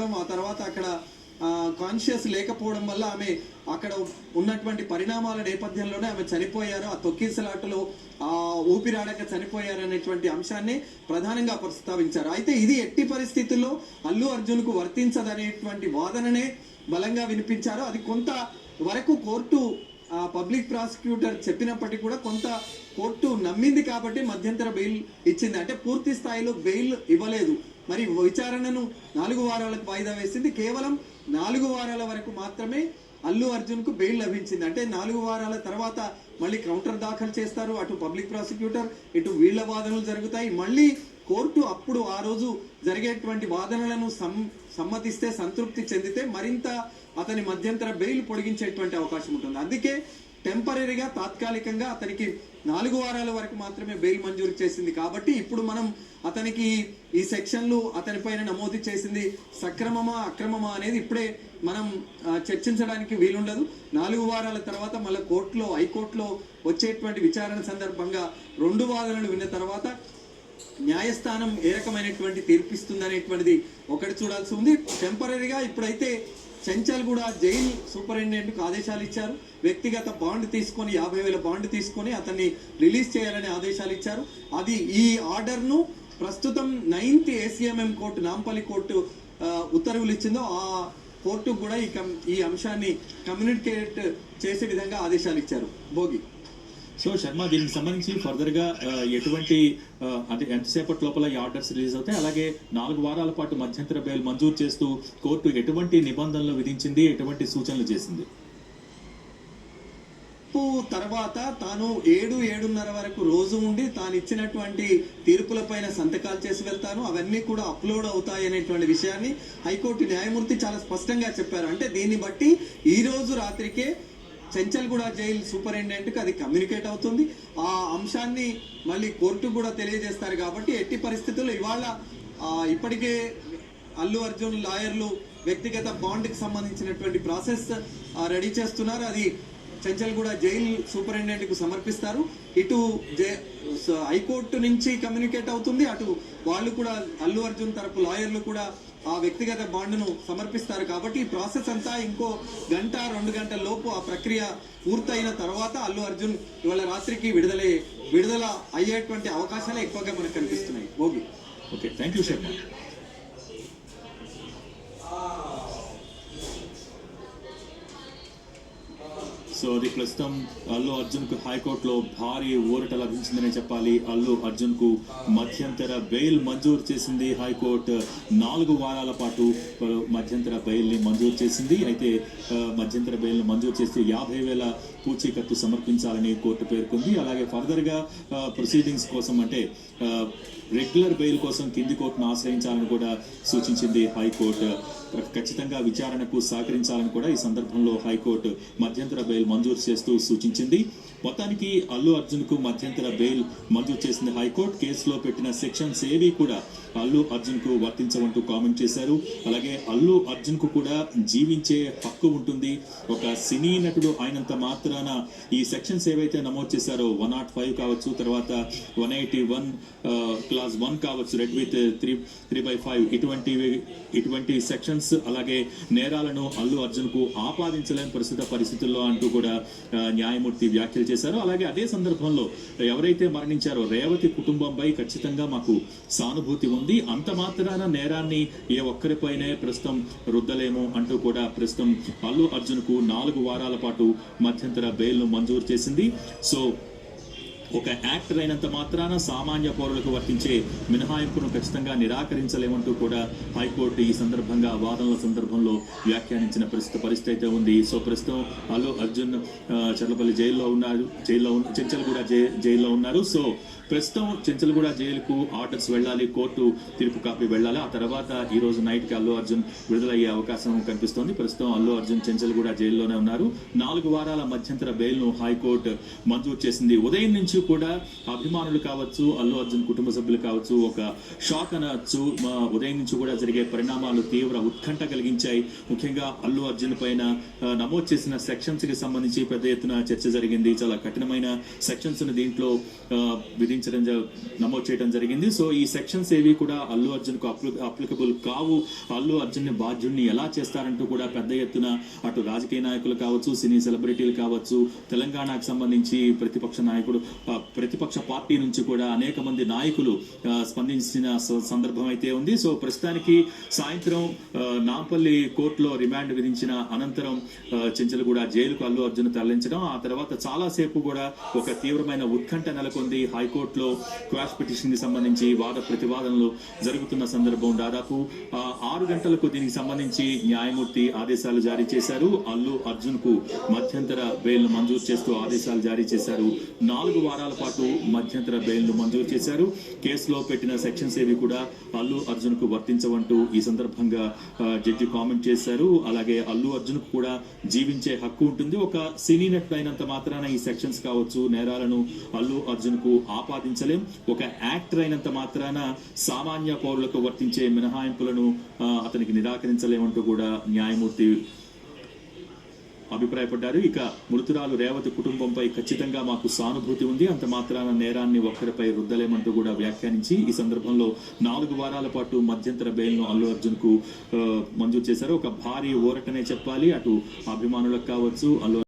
ఆ తర్వాత అక్కడ కాన్షియస్ లేకపోవడం వల్ల ఆమె అక్కడ ఉన్నటువంటి పరిణామాల నేపథ్యంలోనే ఆమె చనిపోయారు. ఆ తొక్కిసలాటలో ఆ ఊపిరాడక చనిపోయారు అనేటువంటి అంశాన్ని ప్రధానంగా ప్రస్తావించారు. అయితే ఇది ఎట్టి పరిస్థితుల్లో అల్లు అర్జున్కు వర్తించదనేటువంటి వాదననే బలంగా వినిపించారు. అది కొంత వరకు కోర్టు ఆ పబ్లిక్ ప్రాసిక్యూటర్ చెప్పినప్పటికీ కూడా కొంత కోర్టు నమ్మింది కాబట్టి మధ్యంతర బెయిల్ ఇచ్చింది. అంటే పూర్తి స్థాయిలో బెయిల్ ఇవ్వలేదు. మరి విచారణను నాలుగు వారాలకు వాయిదా వేసింది. కేవలం నాలుగు వారాల వరకు మాత్రమే అల్లు అర్జున్కు బెయిల్ లభించింది. అంటే నాలుగు వారాల తర్వాత మళ్ళీ కౌంటర్ దాఖలు చేస్తారు. అటు పబ్లిక్ ప్రాసిక్యూటర్ ఇటు వీళ్ళ వాదనలు జరుగుతాయి. మళ్ళీ కోర్టు అప్పుడు ఆ రోజు జరిగేటువంటి వాదనలను సం సమ్మతిస్తే సంతృప్తి చెందితే మరింత అతని మధ్యంతర బెయిల్ పొడిగించేటువంటి అవకాశం ఉంటుంది. అందుకే టెంపరీగా తాత్కాలికంగా అతనికి నాలుగు వారాల వరకు మాత్రమే బెయిల్ మంజూరు చేసింది. కాబట్టి ఇప్పుడు మనం అతనికి ఈ సెక్షన్లు అతనిపైన నమోదు చేసింది సక్రమమా అక్రమమా అనేది ఇప్పుడే మనం చర్చించడానికి వీలుండదు. నాలుగు వారాల తర్వాత మళ్ళీ కోర్టులో హైకోర్టులో వచ్చేటువంటి విచారణ సందర్భంగా రెండు వాదనలు విన్న తర్వాత న్యాయస్థానం ఏ రకమైనటువంటి తీర్పిస్తుంది అనేటువంటిది ఒకటి చూడాల్సి ఉంది. టెంపరీగా ఇప్పుడైతే చెంచల్ కూడా జైల్ సూపరింటెండెంట్కు ఆదేశాలు ఇచ్చారు. వ్యక్తిగత బాండ్ తీసుకొని యాభై వేల బాండ్ తీసుకొని అతన్ని రిలీజ్ చేయాలని ఆదేశాలు ఇచ్చారు. అది ఈ ఆర్డర్ను ప్రస్తుతం ninth ACMM court Nampally court ఉత్తర్వులు ఇచ్చిందో ఆ కోర్టు కూడా ఈ కం ఈ అంశాన్ని కమ్యూనికేట్ చేసే విధంగా ఆదేశాలు ఇచ్చారు. భోగి. సో శర్మ దీనికి సంబంధించి ఫర్దర్గా ఎటువంటి అంటే ఎంతసేపటి లోపల ఈ ఆర్డర్స్ రిలీజ్ అవుతాయి? అలాగే నాలుగు వారాల పాటు మధ్యంతర బెయిల్ మంజూరు చేస్తూ కోర్టు ఎటువంటి నిబంధనలు విధించింది? ఎటువంటి సూచనలు చేసింది? తర్వాత తాను ఏడు ఏడున్నర వరకు రోజు ఉండి తాను ఇచ్చినటువంటి తీర్పులపైన సంతకాలు చేసి వెళ్తాను. అవన్నీ కూడా అప్లోడ్ అవుతాయి అనేటువంటి విషయాన్ని హైకోర్టు న్యాయమూర్తి చాలా స్పష్టంగా చెప్పారు. అంటే దీన్ని బట్టి ఈ రోజు రాత్రికే చెంచల్గూడ జైల్ సూపరింటెండెంట్కి అది కమ్యూనికేట్ అవుతుంది. ఆ అంశాన్ని మళ్ళీ కోర్టు కూడా తెలియజేస్తారు కాబట్టి ఎట్టి పరిస్థితుల్లో ఇవాళ ఇప్పటికే అల్లు అర్జున్ లాయర్లు వ్యక్తిగత బాండ్కి సంబంధించినటువంటి ప్రాసెస్ రెడీ చేస్తున్నారు. అది చెంచల్గూడ జైల్ సూపరింటెండెంట్కు సమర్పిస్తారు. ఇటు జై- హైకోర్టు నుంచి కమ్యూనికేట్ అవుతుంది. అటు వాళ్ళు కూడా అల్లు అర్జున్ తరపు లాయర్లు కూడా ఆ వ్యక్తిగత బాండ్ను సమర్పిస్తారు కాబట్టి ఈ ప్రాసెస్ అంతా ఇంకో గంట రెండు గంటల లోపు ఆ ప్రక్రియ పూర్తయిన తర్వాత అల్లు అర్జున్ ఇవాళ రాత్రికి విడుదలే విడుదల అయ్యేటువంటి అవకాశాలే ఎక్కువగా మనకు కనిపిస్తున్నాయి. Bhogi. Okay thank you Sharma so అది ప్రస్తుతం అల్లు అర్జున్కు హైకోర్టులో భారీ ఊరట లభించిందనే చెప్పాలి. అల్లు అర్జున్కు మధ్యంతర బెయిల్ మంజూరు చేసింది హైకోర్టు. నాలుగు వారాల పాటు మధ్యంతర బెయిల్ని మంజూరు చేసింది. అయితే మధ్యంతర బెయిల్ని మంజూరు చేసి యాభై వేల పూచీకత్తు సమర్పించాలని కోర్టు పేర్కొంది. అలాగే ఫర్దర్గా ప్రొసీడింగ్స్ కోసం అంటే రెగ్యులర్ బెయిల్ కోసం కింది కోర్టును ఆశ్రయించాలని కూడా సూచించింది హైకోర్టు. ఖచ్చితంగా విచారణకు సహకరించాలని కూడా ఈ సందర్భంలో హైకోర్టు మధ్యంతర బెయిల్ మంజూరు చేస్తూ సూచించింది. మొత్తానికి అల్లు అర్జున్కు మధ్యంతర బెయిల్ మంజూరు చేసింది హైకోర్టు. కేసులో పెట్టిన సెక్షన్స్ ఏవి కూడా అల్లు అర్జున్కు వర్తించవంటూ కామెంట్ చేశారు. అలాగే అల్లు అర్జున్కు కూడా జీవించే హక్కు ఉంటుంది. ఒక సినీ నటుడు అయినంత మాత్రాన ఈ సెక్షన్స్ ఏవైతే నమోదు చేశారో వన్ నాట్ ఫైవ్ కావచ్చు తర్వాత one eighty one class one కావచ్చు read with three three by five ఇటువంటివి ఇటువంటి సెక్షన్స్ అలాగే నేరాలను అల్లు అర్జున్కు ఆపాదించలేని ప్రస్తుత పరిస్థితుల్లో అంటూ కూడా కూడా న్యాయమూర్తి వ్యాఖ్యలు చేశారు అలాగే అదే సందర్భంలో ఎవరైతే మరణించారో రేవతి కుటుంబంపై ఖచ్చితంగా మాకు సానుభూతి ఉంది. అంత మాత్రాన నేరాన్ని ఏ ఒక్కరిపైనే ప్రస్తుతం రుద్దలేము అంటూ కూడా ప్రస్తుతం అల్లు అర్జున్కు నాలుగు వారాల పాటు మధ్యంతర బెయిల్ను మంజూరు చేసింది. సో ఒక యాక్టర్ అయినంత మాత్రాన సామాన్య పౌరులకు వర్తించే మినహాయింపును ఖచ్చితంగా నిరాకరించలేమంటూ కూడా హైకోర్టు ఈ సందర్భంగా వాదనల సందర్భంలో వ్యాఖ్యానించిన ప్రస్తుత పరిస్థితి అయితే ఉంది. సో ప్రస్తుతం అల్లు అర్జున్ చర్లపల్లి జైల్లో ఉన్నారు. జైల్లో ఉన్న- చెంచల్గూడ జై జైల్లో ఉన్నారు. సో ప్రస్తుతం చెంచల్గూడ జైలుకు ఆర్డర్స్ వెళ్ళాలి కోర్టు తీర్పు కాపీ వెళ్ళాలి. ఆ తర్వాత ఈ రోజు నైట్కి అల్లు అర్జున్ విడుదలయ్యే అవకాశం కనిపిస్తోంది. ప్రస్తుతం అల్లు అర్జున్ చెంచల్గూడ జైల్లోనే ఉన్నారు. నాలుగు వారాల మధ్యంతర బెయిల్ను హైకోర్టు మంజూరు చేసింది. ఉదయం నుంచి కూడా అభిమానులు కావచ్చు అల్లు అర్జున్ కుటుంబ సభ్యులు కావచ్చు ఒక షాక్ అనవచ్చు మా ఉదయం నుంచి కూడా జరిగే పరిణామాలు తీవ్ర ఉత్కంఠ కలిగించాయి. ముఖ్యంగా అల్లు అర్జున్ పైన నమోదు చేసిన సెక్షన్స్కి సంబంధించి పెద్ద ఎత్తున చర్చ జరిగింది. చాలా కఠినమైన సెక్షన్స్ని దీంట్లో విధించడం నమోదు చేయడం జరిగింది. సో ఈ సెక్షన్స్ ఏవి కూడా అల్లు అర్జున్కు అప్లికబుల్ కావు. అల్లు అర్జున్ని బాధ్యుడిని ఎలా చేస్తారంటూ కూడా పెద్ద ఎత్తున అటు రాజకీయ నాయకులు కావచ్చు సినీ సెలబ్రిటీలు కావచ్చు తెలంగాణకు సంబంధించి ప్రతిపక్ష నాయకుడు ప్రతిపక్ష పార్టీ నుంచి కూడా అనేక మంది నాయకులు స్పందించిన స- సందర్భం అయితే ఉంది. సో ప్రస్తుతానికి సాయంత్రం నాంపల్లి కోర్టులో రిమాండ్ విధించిన అనంతరం చెంచలగూడ జైలుకు అల్లు అర్జున్ తరలించడం ఆ తర్వాత చాలాసేపు కూడా ఒక తీవ్రమైన ఉత్కంఠ నెలకొంది. హైకోర్టులో క్వాష్ పిటిషన్కి సంబంధించి వాద ప్రతివాదనలు జరుగుతున్న సందర్భం దాదాపు ఆరు గంటలకు దీనికి సంబంధించి న్యాయమూర్తి ఆదేశాలు జారీ చేశారు. అల్లు అర్జున్కు మధ్యంతర బెయిల్ మంజూరు చేస్తూ ఆదేశాలు జారీ చేశారు. నాలుగు వారాలు పాటు మధ్యంతర బెయిల్ను మంజూరు చేశారు. కేసులో పెట్టిన సెక్షన్స్ ఏవి కూడా అల్లు అర్జున్కు వర్తించవంటూ ఈ సందర్భంగా జడ్జి కామెంట్ చేశారు. అలాగే అల్లు అర్జున్కు కూడా జీవించే హక్కు ఉంటుంది. ఒక సినీ నటుడు అయినంత మాత్రాన ఈ సెక్షన్స్ కావచ్చు నేరాలను అల్లు అర్జున్కు ఆపాదించలేం. ఒక యాక్టర్ అయినంత మాత్రాన సామాన్య పౌరులకు వర్తించే మినహాయింపులను అతనికి నిరాకరించలేమంటూ కూడా న్యాయమూర్తి అభిప్రాయపడ్డారు. ఇక మృతురాలు రేవతి కుటుంబంపై ఖచ్చితంగా మాకు సానుభూతి ఉంది. అంత మాత్రాన నేరాన్ని ఒక్కరిపై రుద్దలేమంటూ కూడా వ్యాఖ్యానించి ఈ సందర్భంలో నాలుగు వారాల పాటు మధ్యంతర బెయిల్ను అల్లు అర్జున్కు మంజూరు చేశారు. ఒక భారీ ఊరటనే చెప్పాలి. అటు అభిమానులకు కావచ్చు అల్లు